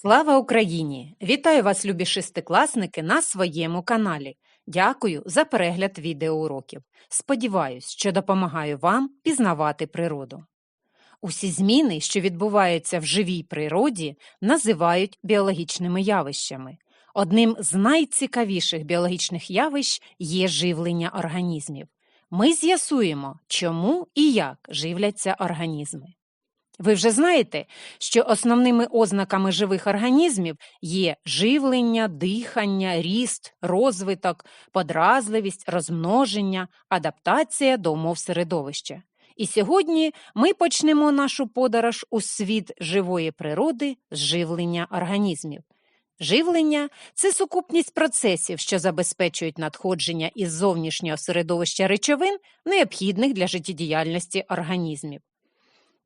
Слава Україні! Вітаю вас, любі шестикласники, на своєму каналі. Дякую за перегляд відеоуроків. Сподіваюсь, що допомагаю вам пізнавати природу. Усі зміни, що відбуваються в живій природі, називають біологічними явищами. Одним з найцікавіших біологічних явищ є живлення організмів. Ми з'ясуємо, чому і як живляться організми. Ви вже знаєте, що основними ознаками живих організмів є живлення, дихання, ріст, розвиток, подразливість, розмноження, адаптація до умов середовища. І сьогодні ми почнемо нашу подорож у світ живої природи з живлення організмів. Живлення це сукупність процесів, що забезпечують надходження із зовнішнього середовища речовин, необхідних для життєдіяльності організмів.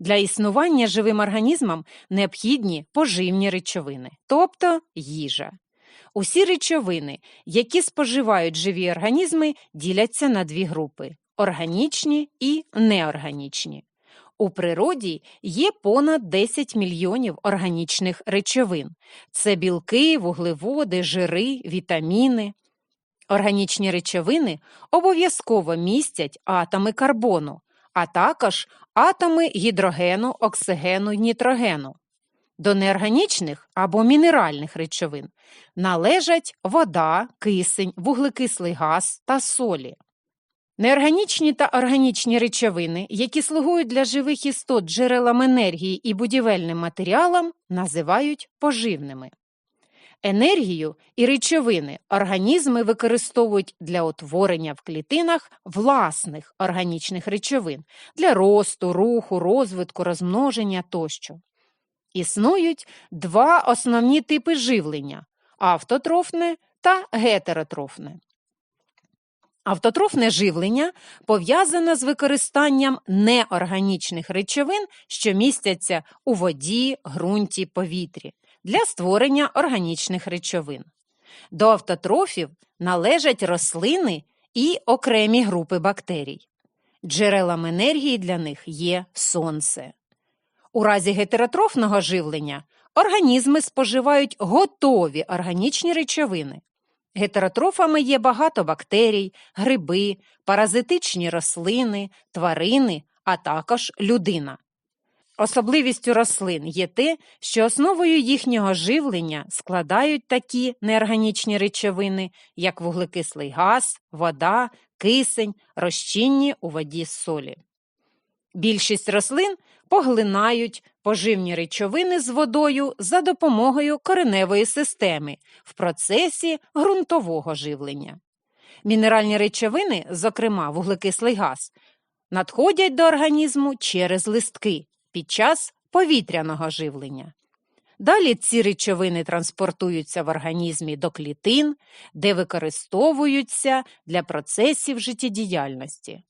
Для існування живим організмам необхідні поживні речовини, тобто їжа. Усі речовини, які споживають живі організми, діляться на дві групи органічні і неорганічні. У природі є понад 10 мільйонів органічних речовин: це білки, вуглеводи, жири, вітаміни. Органічні речовини обов'язково містять атоми карбону, а також атоми гідрогену, оксигену нітрогену. До неорганічних або мінеральних речовин належать вода, кисень, вуглекислий газ та солі. Неорганічні та органічні речовини, які слугують для живих істот джерелам енергії і будівельним матеріалам, називають поживними. Енергію і речовини організми використовують для утворення в клітинах власних органічних речовин для росту, руху, розвитку, розмноження тощо. Існують два основні типи живлення автотрофне та гетеротрофне. Автотрофне живлення пов'язане з використанням неорганічних речовин, що містяться у воді, ґрунті, повітрі для створення органічних речовин. До автотрофів належать рослини і окремі групи бактерій. Джерелом енергії для них є сонце. У разі гетеротрофного живлення організми споживають готові органічні речовини. Гетеротрофами є багато бактерій, гриби, паразитичні рослини, тварини, а також людина. Особливістю рослин є те, що основою їхнього живлення складають такі неорганічні речовини, як вуглекислий газ, вода, кисень, розчинні у воді солі. Більшість рослин поглинають поживні речовини з водою за допомогою кореневої системи в процесі ґрунтового живлення. Мінеральні речовини, зокрема вуглекислий газ, надходять до організму через листки під час повітряного живлення. Далі ці речовини транспортуються в організмі до клітин, де використовуються для процесів життєдіяльності.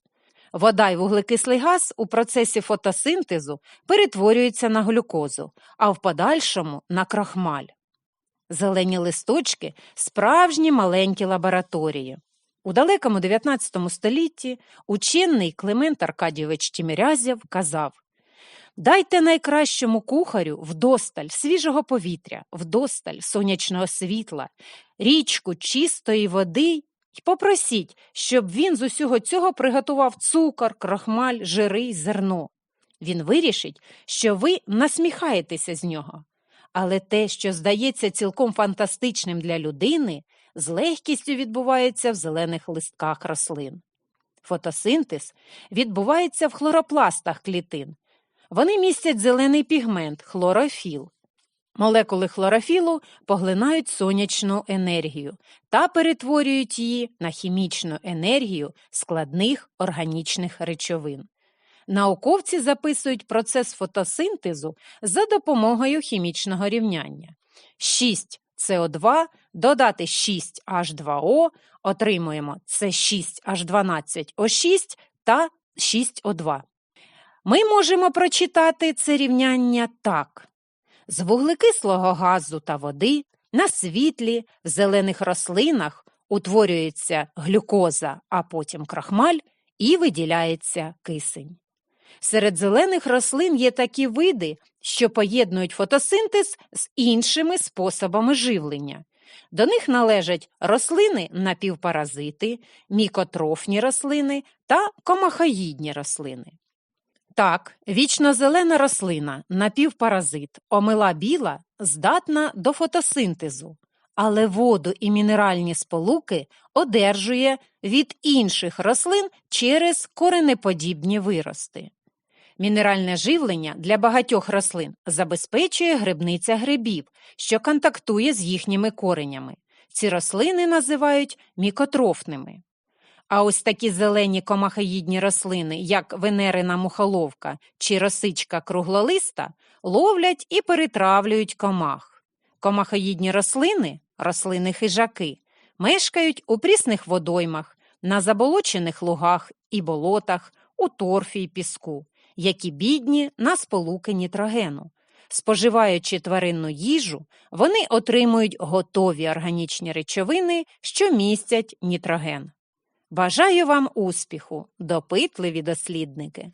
Вода і вуглекислий газ у процесі фотосинтезу перетворюються на глюкозу, а в подальшому на крахмаль. Зелені листочки справжні маленькі лабораторії. У далекому 19 столітті учений Климент Аркадійович Тімірязєв казав Дайте найкращому кухарю вдосталь свіжого повітря, вдосталь сонячного світла, річку чистої води й попросіть, щоб він з усього цього приготував цукор, крахмаль, жири зерно. Він вирішить, що ви насміхаєтеся з нього. Але те, що здається цілком фантастичним для людини, з легкістю відбувається в зелених листках рослин. Фотосинтез відбувається в хлоропластах клітин. Вони містять зелений пігмент хлорофіл. Молекули хлорофілу поглинають сонячну енергію та перетворюють її на хімічну енергію складних органічних речовин. Науковці записують процес фотосинтезу за допомогою хімічного рівняння. 6 СО2 додати 6H2O, отримуємо С6H12O6 та 6О2. Ми можемо прочитати це рівняння так: з вуглекислого газу та води на світлі в зелених рослинах утворюється глюкоза, а потім крахмаль і виділяється кисень. Серед зелених рослин є такі види, що поєднують фотосинтез з іншими способами живлення. До них належать рослини напівпаразити, мікотрофні рослини та комахоїдні рослини. Так, вічнозелена рослина, напівпаразит, омила біла, здатна до фотосинтезу, але воду і мінеральні сполуки одержує від інших рослин через коренеподібні вирости. Мінеральне живлення для багатьох рослин забезпечує грибниця грибів, що контактує з їхніми коренями. Ці рослини називають мікотрофними. А ось такі зелені комахоїдні рослини, як венерина мухоловка чи росичка круглолиста, ловлять і перетравлюють комах. Комахоїдні рослини, рослини хижаки, мешкають у прісних водоймах, на заболочених лугах і болотах, у торфі й піску, які бідні на сполуки нітрогену. Споживаючи тваринну їжу, вони отримують готові органічні речовини, що містять нітроген. Бажаю вам успіху, допитливі дослідники!